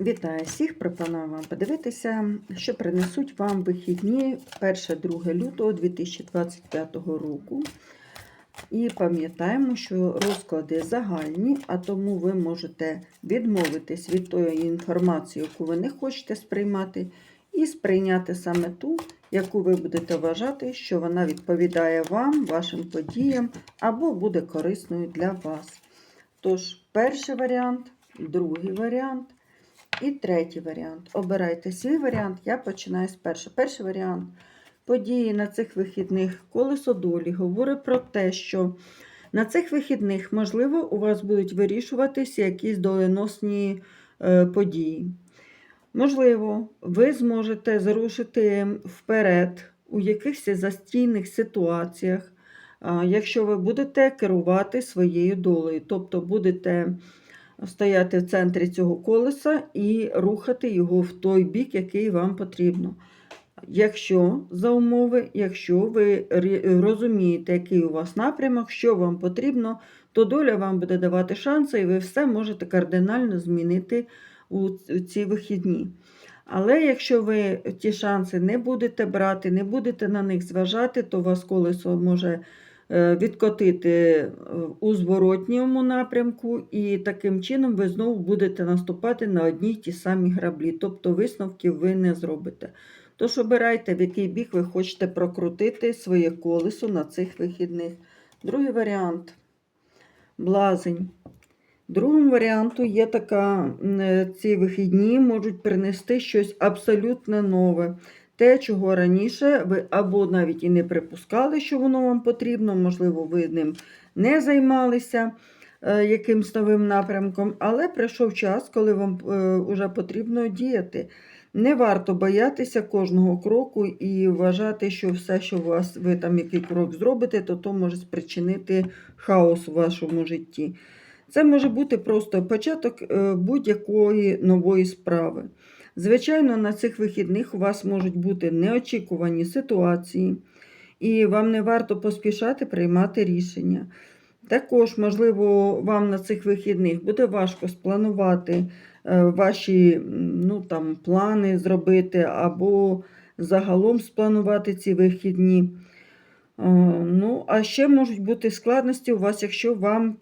Вітаю всіх! Пропоную вам подивитися, що принесуть вам вихідні 1-2 лютого 2025 року. І пам'ятаємо, що розклади загальні, а тому ви можете відмовитись від тої інформації, яку ви не хочете сприймати, і сприйняти саме ту, яку ви будете вважати, що вона відповідає вам, вашим подіям або буде корисною для вас. Тож, перший варіант, другий варіант. І третій варіант. Обирайте свій варіант. Я починаю з першого. Перший варіант. Події на цих вихідних колесо долі говорить про те, що на цих вихідних, можливо, у вас будуть вирішуватися якісь доленосні е, події. Можливо, ви зможете зарушити вперед у якихось застійних ситуаціях, якщо ви будете керувати своєю долею, тобто будете стояти в центрі цього колеса і рухати його в той бік, який вам потрібно. Якщо за умови, якщо ви розумієте, який у вас напрямок, що вам потрібно, то доля вам буде давати шанси, і ви все можете кардинально змінити у ці вихідні. Але якщо ви ті шанси не будете брати, не будете на них зважати, то у вас колесо може відкотити е, у зворотньому напрямку, і таким чином ви знову будете наступати на одні й ті самі граблі, тобто висновків ви не зробите. Тож обирайте, в який бік ви хочете прокрутити своє колесо на цих вихідних. Другий варіант блазень. Другим варіанту є така, е, ці вихідні можуть принести щось абсолютно нове. Те, чого раніше ви або навіть і не припускали, що воно вам потрібно, можливо, ви ним не займалися е, якимсь новим напрямком, але прийшов час, коли вам вже потрібно діяти. Не варто боятися кожного кроку і вважати, що все, що вас, ви там який крок зробите, то то може спричинити хаос у вашому житті. Це може бути просто початок е, будь-якої нової справи. Звичайно, на цих вихідних у вас можуть бути неочікувані ситуації, і вам не варто поспішати приймати рішення. Також, можливо, вам на цих вихідних буде важко спланувати е, ваші ну, там, плани зробити, або загалом спланувати ці вихідні. Е, Ну, а ще можуть бути складності у вас, якщо вам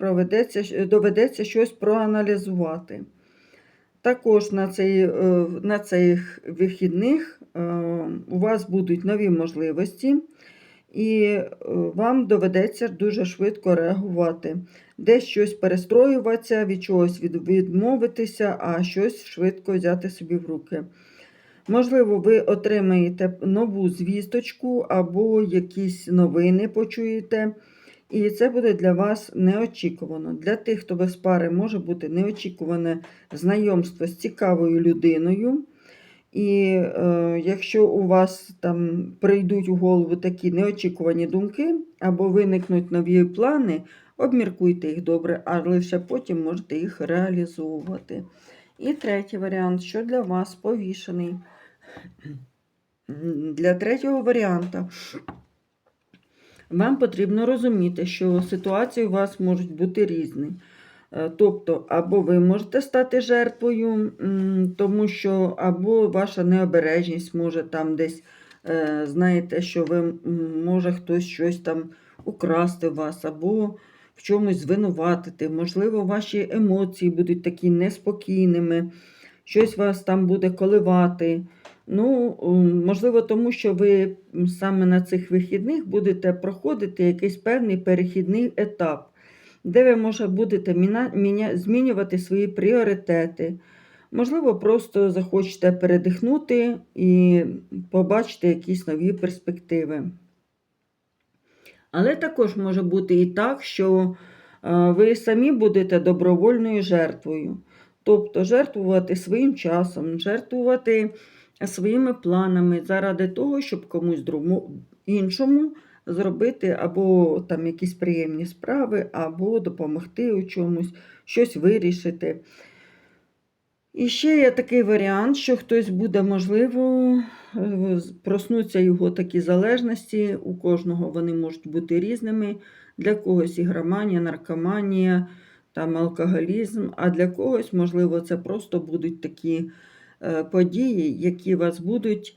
доведеться щось проаналізувати. Також на, цей, е, на цих вихідних е, у вас будуть нові можливості, і е, вам доведеться дуже швидко реагувати. Десь щось перестроюватися, від чогось відмовитися, а щось швидко взяти собі в руки. Можливо, ви отримаєте нову звісточку або якісь новини почуєте. І це буде для вас неочікувано. Для тих, хто без пари, може бути неочікуване знайомство з цікавою людиною. І е, якщо у вас там прийдуть у голову такі неочікувані думки, або виникнуть нові плани, обміркуйте їх добре, а лише потім можете їх реалізовувати. І третій варіант, що для вас повішений. Для третього варіанта вам потрібно розуміти, що ситуації у вас можуть бути різні. Е, Тобто, або ви можете стати жертвою, тому що або ваша необережність може там десь, е, знаєте, що ви може хтось щось там украсти вас, або в чомусь звинуватити. Можливо, ваші емоції будуть такі неспокійними, щось вас там буде коливати. Ну, можливо, тому що ви саме на цих вихідних будете проходити якийсь певний перехідний етап, де ви, може, будете змінювати свої пріоритети. Можливо, просто захочете передихнути і побачити якісь нові перспективи. Але також може бути і так, що е, ви самі будете добровольною жертвою. Тобто жертвувати своїм часом, жертвувати своїми планами заради того, щоб комусь другому, іншому зробити або там якісь приємні справи, або допомогти у чомусь, щось вирішити. І ще є такий варіант, що хтось буде, можливо, проснуться його такі залежності. У кожного вони можуть бути різними. Для когось ігроманія, наркоманія, там алкоголізм, а для когось, можливо, це просто будуть такі події, які вас будуть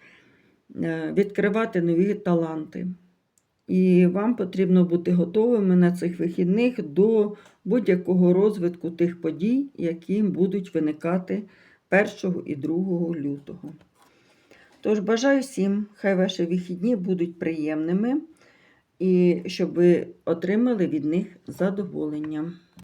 е, відкривати нові таланти. І вам потрібно бути готовими на цих вихідних до будь-якого розвитку тих подій, які будуть виникати 1 і 2 лютого. Тож бажаю всім, хай ваші вихідні будуть приємними і щоб ви отримали від них задоволення.